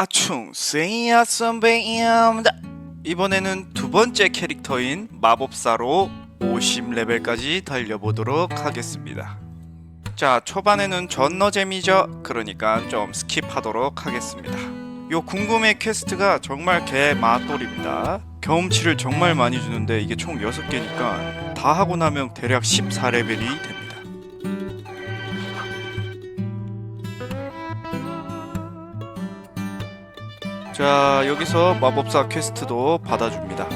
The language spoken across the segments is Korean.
아충 세이야 선배입니다 이번에는 두 번째 캐릭터인 마법사로 50레벨까지 달려보도록 하겠습니다. 자 초반에는 전너잼이죠. 그러니까 좀 스킵하도록 하겠습니다. 요 궁금해 퀘스트가 정말 개 맛돌입니다. 경험치를 정말 많이 주는데 이게 총 6개니까 다 하고 나면 대략 14레벨이 됩니다 자 여기서 마법사 퀘스트도 받아줍니다.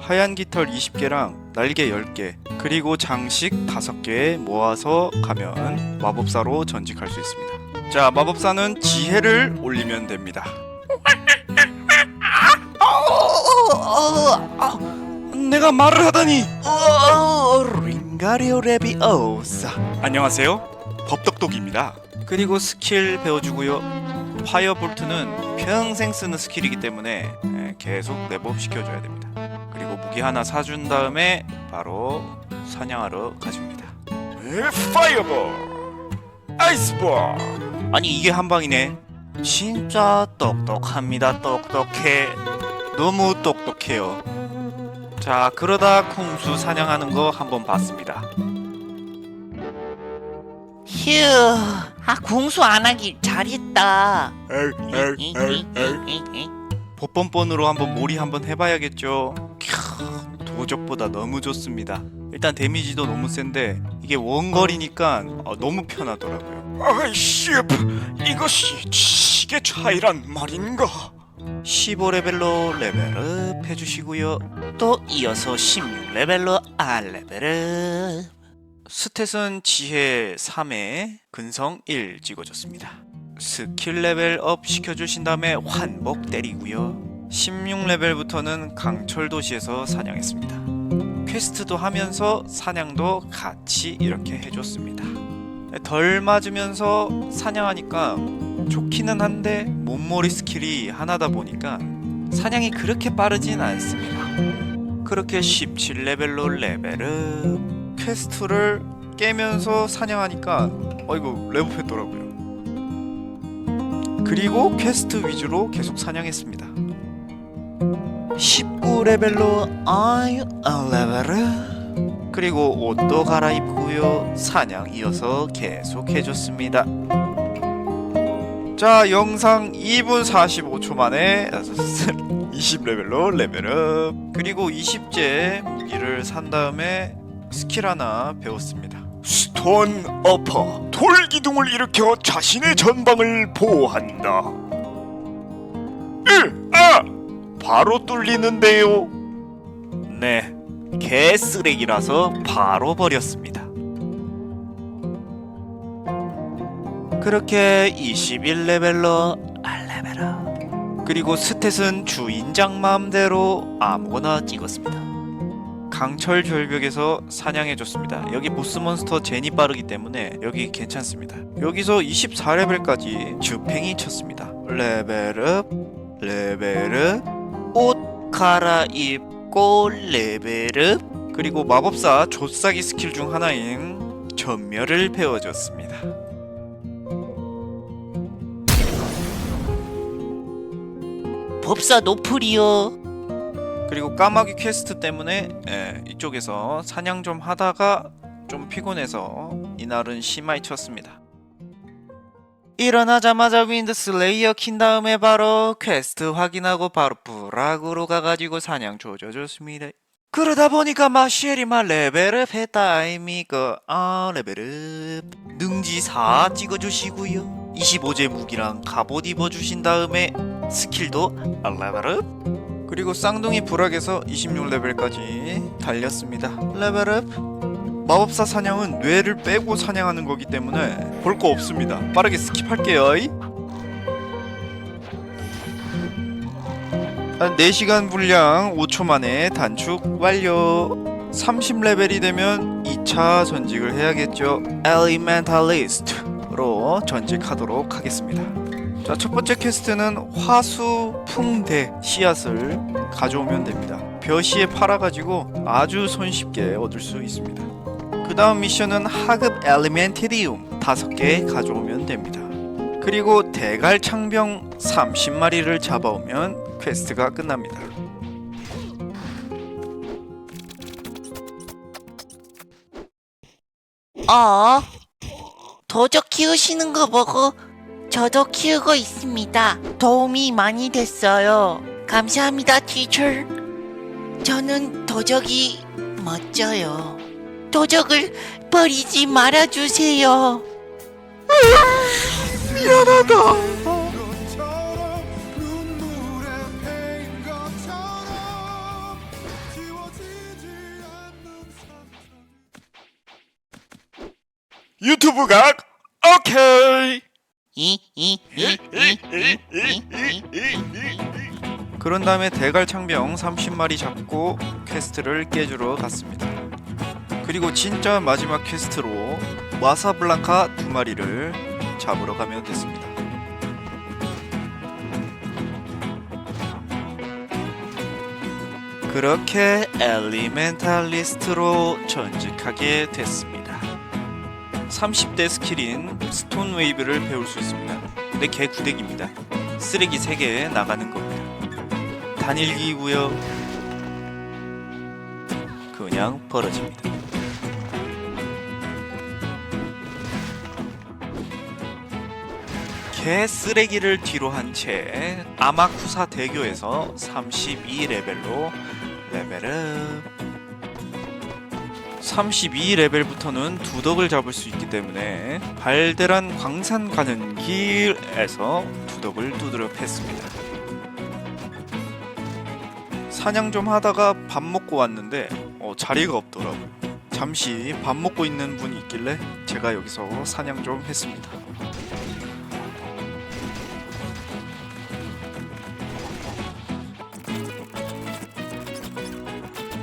하얀 깃털 20개랑 날개 10개 그리고 장식 5개 모아서 가면 마법사로 전직할 수 있습니다. 자 마법사는 지혜를 올리면 됩니다. 내가 말을 하다니. 링가리오 레비오사. 안녕하세요. 법덕독입니다. 그리고 스킬 배워주고요 파이어볼트는 평생 쓰는 스킬이기 때문에 예, 계속 랩업 시켜줘야 됩니다. 그리고 무기 하나 사준 다음에 바로 사냥하러 가줍니다. 파이어볼, 아이스볼. 아니 이게 한 방이네. 진짜 똑똑합니다. 똑똑해. 너무 똑똑해요. 자 그러다 콩수 사냥하는 거 한번 봤습니다. 휴, 아 공수 안 하길 잘했다. 뽀뻔뻔으로 한번 몰이 한번 해봐야겠죠. 캬, 도적보다 너무 좋습니다. 일단 데미지도 너무 센데 이게 원거리니까 어, 너무 편하더라고요. 아이씨, 이것이 지식의 차이란 말인가? 15레벨로 레벨업 해주시고요. 또 이어서 16레벨로 R레벨업. 스탯은 지혜 3에 근성 1 찍어줬습니다. 스킬 레벨 업 시켜주신 다음에 환복 때리고요. 16레벨부터는 강철 도시에서 사냥했습니다. 퀘스트도 하면서 사냥도 같이 이렇게 해줬습니다. 덜 맞으면서 사냥하니까 좋기는 한데 몸머리 스킬이 하나다 보니까 사냥이 그렇게 빠르진 않습니다. 그렇게 17레벨로 레벨업 퀘스트를 깨면서 사냥하니까 어이구 레벨했더라고요. 그리고 퀘스트 위주로 계속 사냥했습니다. 19레벨로 아유 레벨업 그리고 옷도 갈아입고요 사냥 이어서 계속 해줬습니다. 자 영상 2분 45초 만에 20레벨로 레벨업 그리고 20제 무기를 산 다음에 스킬 하나 배웠습니다. 스톤 어퍼, 돌 기둥을 일으켜 자신의 전방을 보호한다. 으, 아, 바로 뚫리는데요. 네 개 쓰레기라서 바로 버렸습니다. 그렇게 21레벨로 알레벨업. 그리고 스탯은 주인장 마음대로 아무거나 찍었습니다 강철 절벽에서 사냥해줬습니다. 여기 보스몬스터 제니 빠르기 때문에 여기 괜찮습니다. 여기서 24레벨까지 주팽이 쳤습니다. 레벨업, 레벨업, 옷 갈아입고 레벨업, 그리고 마법사 조싸기 스킬 중 하나인 전멸을 배워줬습니다. 법사 노플이요. 그리고 까마귀 퀘스트 때문에 예, 이쪽에서 사냥 좀 하다가 좀 피곤해서 이날은 심하게 쳤습니다. 일어나자마자 윈드 슬레이어 킨 다음에 바로 퀘스트 확인하고 바로 브락으로 가가지고 사냥 조져줬습니다. 그러다 보니까 마시엘이 막 레벨업 했다 이미가 아 레벨업 능지 4 찍어주시고요 25제 무기랑 갑옷 입어주신 다음에 스킬도 아, 레벨업 그리고 쌍둥이 부락에서 26레벨까지 달렸습니다. 레벨업. 마법사 사냥은 뇌를 빼고 사냥하는 거기 때문에 볼 거 없습니다. 빠르게 스킵할게요. 한 4시간 분량 5초 만에 단축 완료. 30레벨이 되면 2차 전직을 해야겠죠. 엘리멘탈리스트로 전직하도록 하겠습니다. 자, 첫 번째 퀘스트는 화수 풍대 씨앗을 가져오면 됩니다. 벼시에 팔아가지고 아주 손쉽게 얻을 수 있습니다. 그 다음 미션은 하급 엘리멘티리움 다섯 개 가져오면 됩니다. 그리고 대갈 창병 30마리를 잡아오면 퀘스트가 끝납니다. 어? 도적 키우시는 거 보고 저도 키우고 있습니다. 도움이 많이 됐어요. 감사합니다, 티처. 저는 도적이 멋져요. 도적을 버리지 말아주세요. 것처럼 눈물에 패인 것처럼 지워지지 않는 상처 유튜브 각 오케이. 그런 다음에 대갈 창병 30마리 잡고 퀘스트를 깨주러 갔습니다. 그리고 진짜 마지막 퀘스트로 마사블랑카 두 마리를 잡으러 가면 됐습니다. 그렇게 엘리멘탈리스트로 전직하게 됐습니다. 30대 스킬인 스톤 웨이브를 배울 수 있습니다. 근데 개 구덱입니다. 쓰레기 3개 나가는 겁니다. 단일기고요. 그냥 벌어집니다. 개 쓰레기를 뒤로 한 채 아마쿠사 대교에서 32레벨로 레벨업 32레벨부터는 두덕을 잡을 수 있기 때문에 발대란 광산 가는 길에서 두덕을 두드려 팼습니다. 사냥 좀 하다가 밥 먹고 왔는데 어, 자리가 없더라고. 잠시 밥 먹고 있는 분이 있길래 제가 여기서 사냥 좀 했습니다.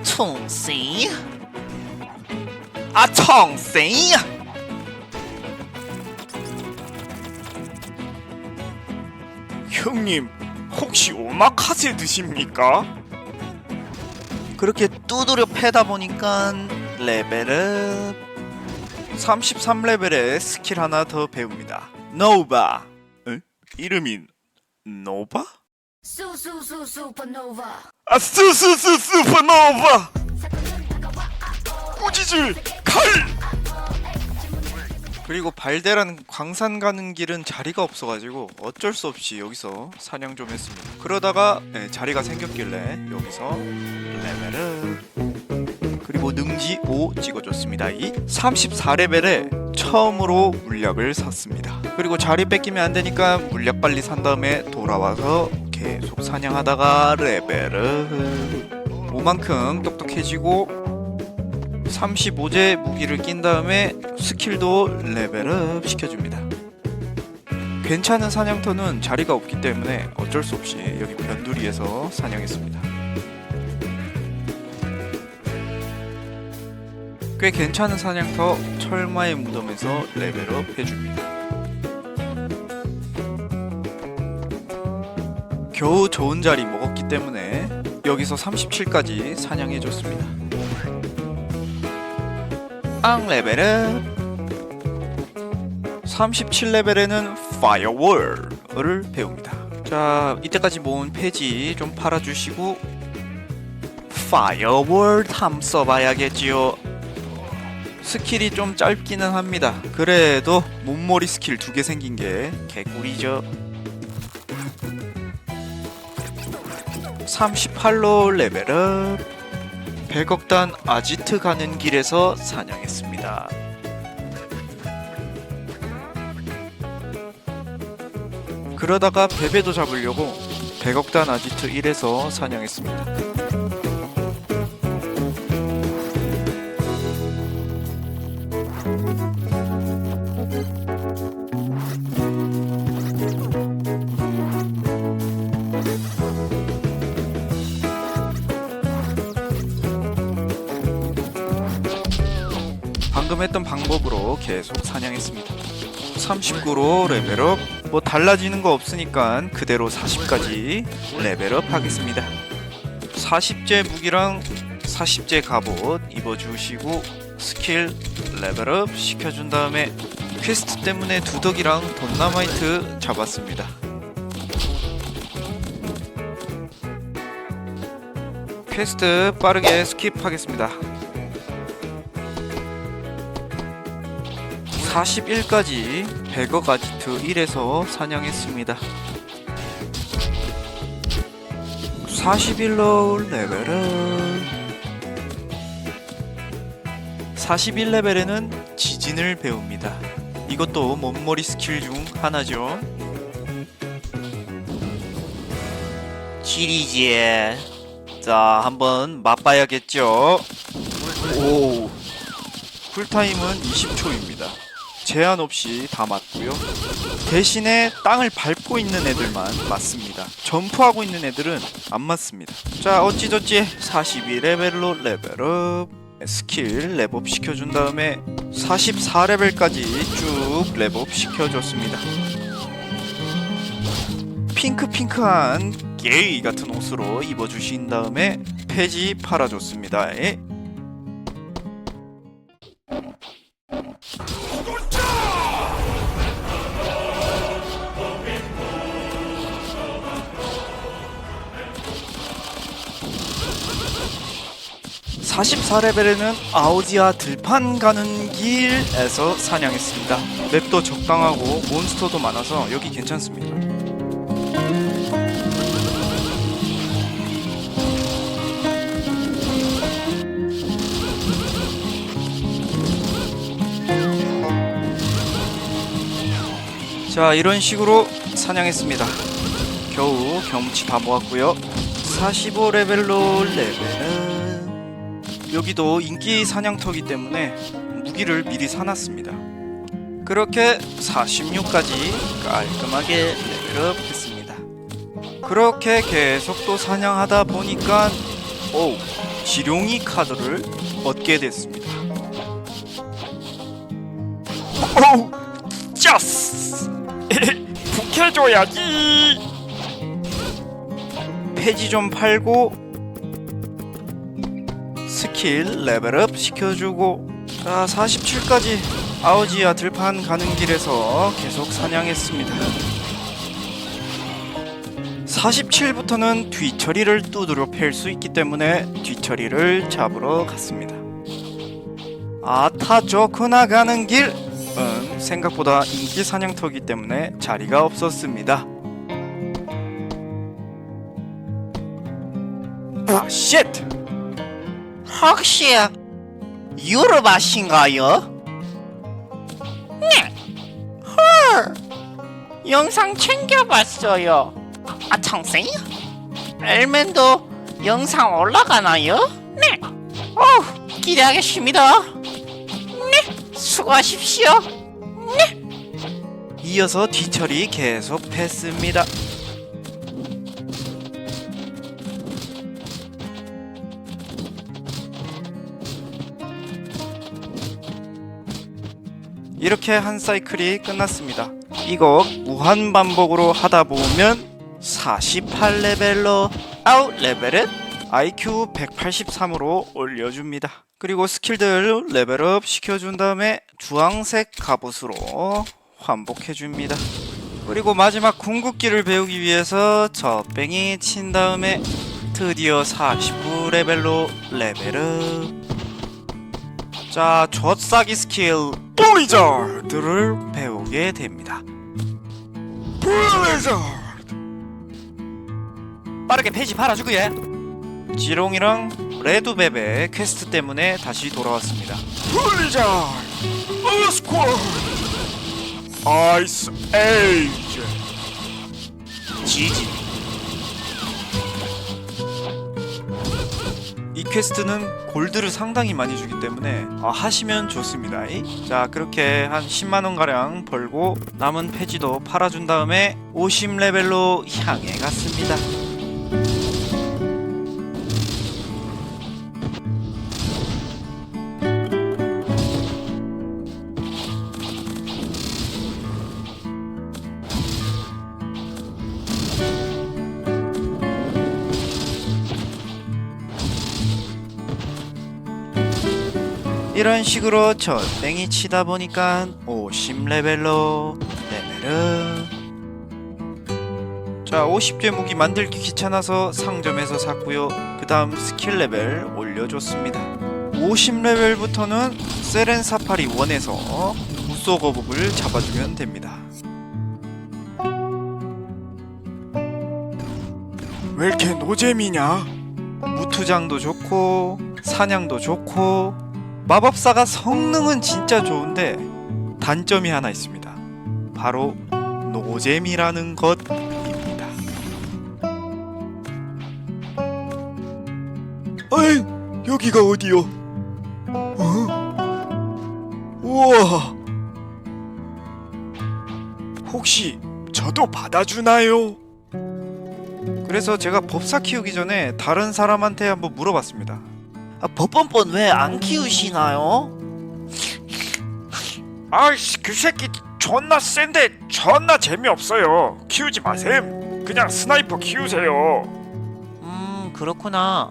총씨? 아 청생! 형님 혹시 오마카세 드십니까? 그렇게 두드려 패다 보니까 레벨업 33레벨에 스킬 하나 더 배웁니다. 노바. 에? 이름이 노바? Su supernova. 아 스스스 슈퍼노바. 꾸짖을 칼. 그리고 발대란 광산 가는 길은 자리가 없어가지고 어쩔 수 없이 여기서 사냥 좀 했습니다. 그러다가 예, 자리가 생겼길래 여기서 레벨을 그리고 능지 5 찍어줬습니다. 이 34레벨에 처음으로 물약을 샀습니다. 그리고 자리 뺏기면 안 되니까 물약 빨리 산 다음에 돌아와서 계속 사냥하다가 레벨을 5만큼 똑똑해지고 35제 무기를 낀 다음에 스킬도 레벨업 시켜줍니다. 괜찮은 사냥터는 자리가 없기 때문에 어쩔 수 없이 여기 변두리에서 사냥했습니다. 꽤 괜찮은 사냥터 철마의 무덤에서 레벨업 해줍니다. 겨우 좋은 자리 먹었기 때문에 여기서 37까지 사냥해줬습니다. 앙 레벨은 37레벨에는 파이어월을 배웁니다. 자, 이때까지 모은 폐지 좀 팔아주시고 파이어월 탐 써봐야겠지요. 스킬이 좀 짧기는 합니다. 그래도 몸머리 스킬 두 개 생긴 게 개꿀이죠. 38로 레벨업 100억단 아지트 가는 길에서 사냥했습니다. 그러다가 베베도 잡으려고 100억단 아지트 1에서 사냥했습니다. 계속 사냥했습니다. 39로 레벨업 뭐 달라지는 거 없으니까 그대로 40까지 레벨업 하겠습니다. 40제 무기랑 40제 갑옷 입어주시고 스킬 레벨업 시켜준 다음에 퀘스트 때문에 두덕이랑 돈나마이트 잡았습니다. 퀘스트 빠르게 스킵하겠습니다. 41까지 배거 가지트 1에서 사냥했습니다. 41로 레벨업 41레벨에는 지진을 배웁니다. 이것도 몸머리 스킬 중 하나죠. 지리지. 자, 한번 맛봐야겠죠. 오. 쿨타임은 20초입니다. 제한 없이 다 맞고요. 대신에 땅을 밟고 있는 애들만 맞습니다. 점프하고 있는 애들은 안 맞습니다. 자, 어찌저찌 42레벨로 레벨업. 스킬 랩업 시켜준 다음에 44레벨까지 쭉 랩업 시켜줬습니다. 핑크핑크한 게이 같은 옷으로 입어주신 다음에 폐지 팔아줬습니다. 예. (44레벨에는) 아우지아 들판 가는 길에서 사냥했습니다. 맵도 적당하고 몬스터도 많아서 여기 괜찮습니다. 자 이런 식으로 사냥했습니다. 겨우 경치 다 모았고요. 45레벨로 레벨은 여기도 인기 사냥터기 때문에 무기를 미리 사놨습니다. 그렇게 46까지 깔끔하게 레벨업 했습니다. 그렇게 계속 또 사냥하다 보니까 오 지룡이 카드를 얻게 됐습니다. 오우 짜스! 북해줘야지! 폐지 좀 팔고 스킬 레벨업 시켜주고 자 47까지 아우지아 들판 가는 길에서 계속 사냥했습니다. 47부터는 뒤처리를 두드려 팰 수 있기 때문에 뒤처리를 잡으러 갔습니다. 아타 좋구나 가는 길은 생각보다 인기 사냥터기 때문에 자리가 없었습니다. 아, 쉣! 혹시 유럽아신가요? 네. 헐. 영상 챙겨봤어요. 아 청생? 엘맨도 영상 올라가나요? 네. 어 기대하겠습니다. 네. 수고하십시오. 이어서 뒤처리 계속 했습니다. 이렇게 한 사이클이 끝났습니다. 이거 무한 반복으로 하다 보면 48레벨로 아웃 레벨은 IQ 183으로 올려줍니다. 그리고 스킬들 레벨업 시켜준 다음에 주황색 갑옷으로 환복해줍니다. 그리고 마지막 궁극기를 배우기 위해서 젖뱅이 친 다음에 드디어 49레벨로 레벨업. 자, 젖사기 스킬 블리자드를 배우게 됩니다. 블리자드 빠르게 페이지 팔아주고 예. 지롱이랑 레드벨의 퀘스트 때문에 다시 돌아왔습니다. 블리자드 어스쿼드 아이스 에이지 지지. 퀘스트는 골드를 상당히 많이 주기 때문에 아, 하시면 좋습니다. 자 그렇게 한 10만 원 가량 벌고 남은 페이지도 팔아준 다음에 50 레벨로 향해 갔습니다. 식으로 젖땡이 치다 보니까 50레벨로 레벨업 자 50개 무기 만들기 귀찮아서 상점에서 샀고요. 그 다음 스킬 레벨 올려줬습니다. 50레벨부터는 세렌 사파리 1에서 우소 거북을 잡아주면 됩니다. 왜 이렇게 노잼이냐? 무투장도 좋고 사냥도 좋고 마법사가 성능은 진짜 좋은데 단점이 하나 있습니다. 바로 노잼이라는 것입니다. 어이, 여기가 어디요? 어? 우와. 혹시 저도 받아주나요? 그래서 제가 법사 키우기 전에 다른 사람한테 한번 물어봤습니다. 아, 법뻔뻔 왜안 키우시나요? 아이씨, 그 새끼 존나 센데 존나 재미없어요. 키우지 마셈. 그냥 스나이퍼 키우세요. 음 그렇구나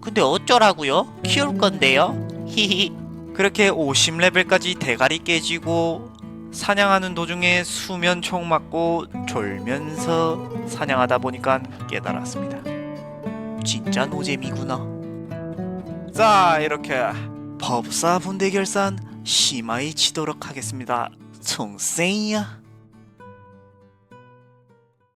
근데 어쩌라고요? 키울 건데요? 히히 그렇게 50레벨까지 대가리 깨지고 사냥하는 도중에 수면 총 맞고 졸면서 사냥하다 보니까 깨달았습니다. 진짜 노잼이구나. 자 이렇게 법사 분대 결산 심하이 치도록 하겠습니다. 총세야.